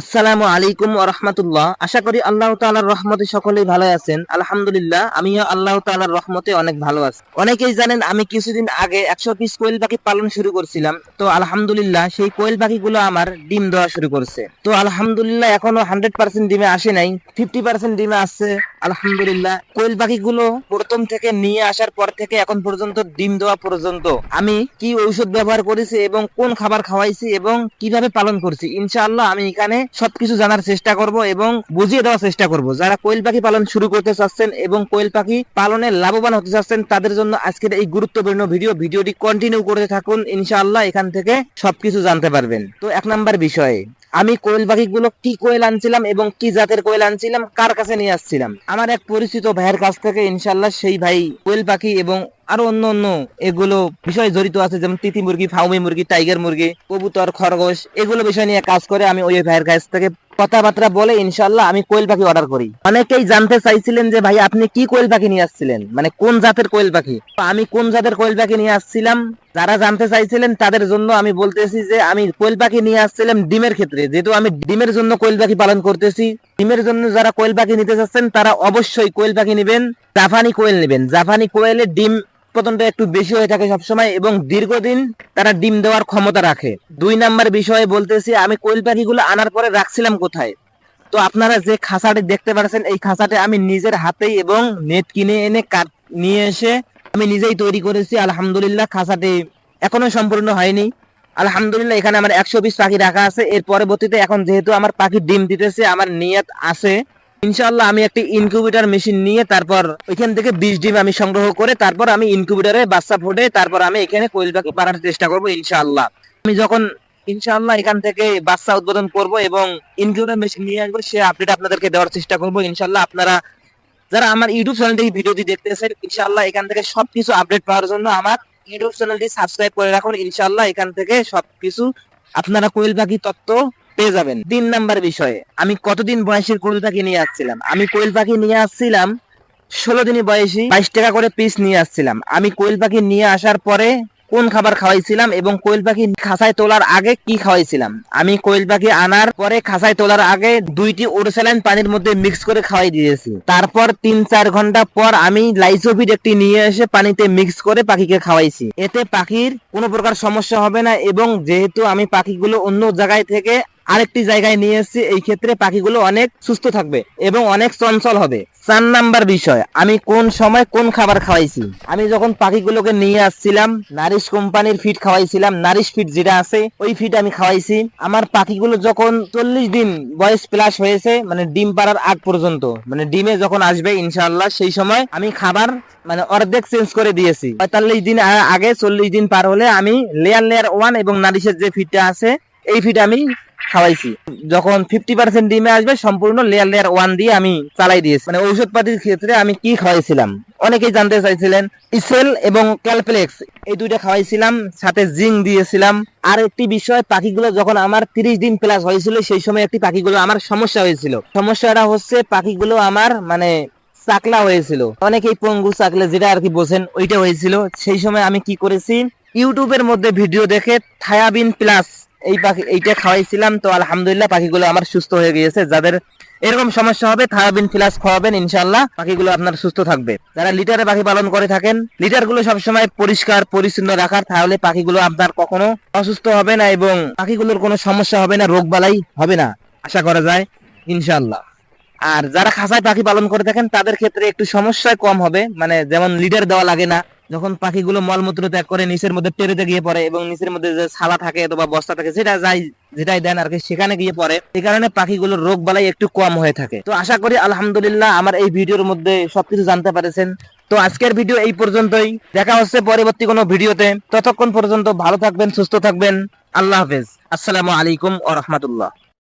আসসালামু আলাইকুম রাহমাতুল্লাহ। আশা করি আল্লাহ তাআলার রহমতে সকলেই ভালো আছেন। আলহামদুলিল্লাহ, আমিও আল্লাহ তাআলার রহমতে অনেক ভালো আছি। অনেকেই জানেন আমি কিছুদিন আগে একশো পিস কোয়েল পাখি পালন শুরু করছিলাম। তো আলহামদুলিল্লাহ, সেই কোয়েল পাখিগুলো আমার ডিম দেওয়া শুরু করছে। তো আলহামদুলিল্লাহ, এখনও হান্ড্রেড পার্সেন্ট ডিমে আসে নাই। ফিফটি পার্সেন্ট ডিমে আসছে। আলহামদুলিল্লাহ, কোয়েল পাখিগুলো প্রথম থেকে নিয়ে আসার পর থেকে এখন পর্যন্ত ডিম দেওয়া পর্যন্ত আমি কি ঔষধ ব্যবহার করেছি এবং কোন খাবার খাওয়াইছি এবং কীভাবে পালন করছি, ইনশাআল্লাহ আমি এখানে সবকিছু জানার চেষ্টা করব এবং বুঝিয়ে দেওয়ার চেষ্টা করব। যারা কোয়েল পাখি পালন শুরু করতে চাচ্ছেন এবং কোয়েল পাখি পালনে লাভবান হতে চাচ্ছেন, তাদের জন্য আজকের এই গুরুত্বপূর্ণ ভিডিও, ভিডিওটি কন্টিনিউ করতে থাকুন। ইনশাআল্লাহ এখান থেকে সবকিছু জানতে পারবেন। তো এক নাম্বার বিষয়ে আমি কোয়েল পাখিগুলো কি কোয়েল আনছিলাম এবং কি জাতের কোয়েল আনছিলাম, কার কাছে নিয়ে আসছিলাম? আমার এক পরিচিত ভাইয়ের কাছ থেকে ইনশাল্লাহ সেই ভাই কোয়েল পাখি এবং আরও অন্য অন্য এগুলো বিষয় জড়িত আছে, যেমন তিতি মুরগি, ফাউমি মুরগি, টাইগার মুরগি, কবুতর, খরগোশ, এগুলো বিষয় নিয়ে কাজ করে আমি ওই ভাইয়ের কাছ থেকে কথাবার্তা বলে ইনশাল্লাহ আমি কোয়েল পাখি অর্ডার করি। অনেকেই জানতে চাইছিলেন যে, ভাই, আপনি কি কোয়েল পাখি নিয়ে আসছিলেন? মানে কোন জাতের কোয়েল পাখি? আমি কোন জাতের কোয়েল পাখি নিয়ে আসছিলাম? যারা জানতে চাইছিলেন, তাদের জন্য আমি বলতেছি যে, আমি কোয়েল পাখি নিয়ে আসছিলাম ডিমের ক্ষেত্রে। যেহেতু আমি ডিমের জন্য কোয়েল পাখি পালন করতেছি, ডিমের জন্য যারা কোয়েল পাখি নিতে চাচ্ছেন, তারা অবশ্যই কোয়েল পাখি নেবেন, জাপানি কোয়েল নেবেন। জাপানি কোয়েলের ডিম উৎপাদনটা একটু বেশি হয়ে থাকে সবসময় এবং দীর্ঘদিন তারা ডিম দেওয়ার ক্ষমতা রাখে। দুই নাম্বার বিষয়ে বলতেছি, আমি কোয়েল পাখিগুলো আনার পরে রাখছিলাম কোথায়? তো আপনারা যে খাঁচাটি দেখতে পাচ্ছেন, এই খাঁচাটি আমি নিজের হাতেই এবং নেট কিনে এনে কাট নিয়ে এসে আমি নিজেই তৈরি করেছি। আলহামদুলিল্লাহ খাঁচাটি এখনও সম্পূর্ণ হয়নি। আলহামদুলিল্লাহ এখানে আমার একশো পিস পাখি রাখা আছে। এর পরবর্তীতে এখন যেহেতু আমার পাখি ডিম দিতেছে, আমার নিয়ত আছে। ইনশাআল্লাহ আমি একটি ইনকিউবেটর মেশিন নিয়ে তারপর ওইখান থেকে বিশ ডিম আমি সংগ্রহ করে তারপর আমি ইনকিউবেটরে বাচ্চা ফুটে, তারপর আমি এখানে কোয়েল পাখি পাড়ার চেষ্টা করব ইনশাআল্লাহ। আমি যখন ইনশাআল্লাহ এখান থেকে বাচ্চা উদ্বোধন করব এবং ইনকিউবেটর মেশিন নিয়ে আসব, সে আপডেট আপনাদেরকে দেওয়ার চেষ্টা করব ইনশাআল্লাহ। আপনারা যারা আমার ইউটিউব চ্যানেল থেকে ভিডিওটি দেখতেছেন, ইনশাআল্লাহ এখান থেকে সবকিছু আপডেট পাওয়ার জন্য আমার ইউটিউব চ্যানেলটি সাবস্ক্রাইব করে রাখুন। ইনশাআল্লাহ এখান থেকে সবকিছু আপনারা কোয়েল পাখি তত্ত্ব পেয়ে যাবেন। তিন নাম্বার বিষয়ে, আমি কতদিন বয়সের কোয়েল পাখি নিয়ে আসছিলাম? আমি কোয়েল পাখি নিয়ে আসছিলাম, ষোলো দিনই বয়সী, বাইশ টাকা করে পিস নিয়ে আসছিলাম। আমি কোয়েল পাখি নিয়ে আসার পরে কোন খাবার খাওয়াইছিলাম এবং কোয়েল পাখি খাসায় তোলার আগে কি খাওয়াইছিলাম? আমি কোয়েল পাখি আনার পরে খাসায় তোলার আগে দুইটি ওরসালাইন পানির মধ্যে মিক্স করে খাওয়াই দিয়েছি। তারপর তিন চার ঘণ্টা পর আমি লাইসোভিড একটি নিয়ে এসে পানিতে মিক্স করে পাখিকে খাওয়াইছি। এতে পাখির কোনো প্রকার সমস্যা হবে না এবং যেহেতু আমি পাখিগুলো অন্য জায়গায় থেকে আরেকটি জায়গায় নিয়ে এসেছি, এই ক্ষেত্রে পাখিগুলো অনেক সুস্থ থাকবে এবং অনেক চঞ্চল হবে। চার নাম্বার বিষয়, আমি কোন সময় কোন খাবার খাওয়াইছি? আমি যখন পাখিগুলোকে নিয়ে আসছিলাম, নারিশ কোম্পানির ফিড খাওয়াইছিলাম, নারিশ ফিড যেটা আছে, ওই ফিড আমি খাওয়াইছি। আমার পাখিগুলো যখন চল্লিশ দিন বয়স প্লাস হয়েছে মানে ডিম পাড়ার আগ পর্যন্ত মানে ডিমে যখন আসবে ইনশাআল্লাহ, সেই সময় আমি খাবার মানে অর্ধেক চেঞ্জ করে দিয়েছি। পঁয়তাল্লিশ দিন আগে চল্লিশ দিন পার হলে আমি লেয়ার লেয়ার ওয়ান এবং নারিশের যে ফিডটা আছে এই ফিড আমি খাওয়াইছি। যখন ফিফটি পার্সেন্ট ডিমে আসবে, সম্পূর্ণ লেয়ার লেয়ার ওয়ান দিয়ে আমি চালাই দিয়েছি। মানে ঔষধ পাতির ক্ষেত্রে আমি কি খাওয়াইছিলাম? অনেকেই জানতে চাইছিলেন ইসেল এবং ক্যালপ্লেক্স এই দুইটা খাওয়াইছিলাম, সাথে জিঙ্ক দিয়েছিলাম। আর একটি বিষয়, পাখিগুলো যখন আমার তিরিশ দিন প্লাস হয়েছিল, সেই সময় একটি পাখিগুলো আমার সমস্যা হয়েছিল। সমস্যাটা হচ্ছে, পাখিগুলো আমার মানে চাকলা হয়েছিল। অনেকেই পঙ্গু চাকলে যেটা আর কি বোঝেন, ওইটা হয়েছিল। সেই সময় আমি কি করেছি, ইউটিউবের মধ্যে ভিডিও দেখে থায়াবিন প্লাস এই পাখি, এইটা খাওয়াইছিলাম, তো আলহামদুলিল্লাহ পাখিগুলো আমার সুস্থ হয়ে গিয়েছে। যাদের এরকম সমস্যা হবে, থায়াবিন প্লাস খাওয়াবেন ইনশাল্লাহ পাখিগুলো আপনার সুস্থ থাকবে। যারা লিটারে পাখি পালন করে থাকেন লিটারগুলো সবসময় পরিষ্কার, পরিচ্ছন্ন রাখার, তাহলে পাখিগুলো আপনার কখনো অসুস্থ হবে না এবং পাখিগুলোর কোনো সমস্যা হবে না রোগ বালাই হবে না, আশা করা যায় ইনশাল্লাহ আর যারা খাঁচায় পাখি পালন করে থাকেন, তাদের ক্ষেত্রে একটু সমস্যায় কম হবে মানে যেমন লিডার দেওয়া লাগে না যখন পাখিগুলো মলমূত্র ত্যাগ করে নিচের মধ্যে টেরেতে গিয়ে পড়ে এবং নিচের মধ্যে যে ছালা থাকে অথবা বস্তা থাকে, সেটা যাই, যেটাই দেন আর কি, সেখানে গিয়ে পড়ে। এই কারণে পাখিগুলোর রোগ বালাই একটু কম হয়ে থাকে। তো আশা করি আলহামদুলিল্লাহ আমার এই ভিডিওর মধ্যে সবকিছু জানতে পারেছেন। তো আজকের ভিডিও এই পর্যন্তই। দেখা হচ্ছে পরবর্তী কোনো ভিডিওতে। ততক্ষণ পর্যন্ত ভালো থাকবেন, সুস্থ থাকবেন। আল্লাহ হাফেজ। আসসালামু আলাইকুম ও রহমতুল্লাহ।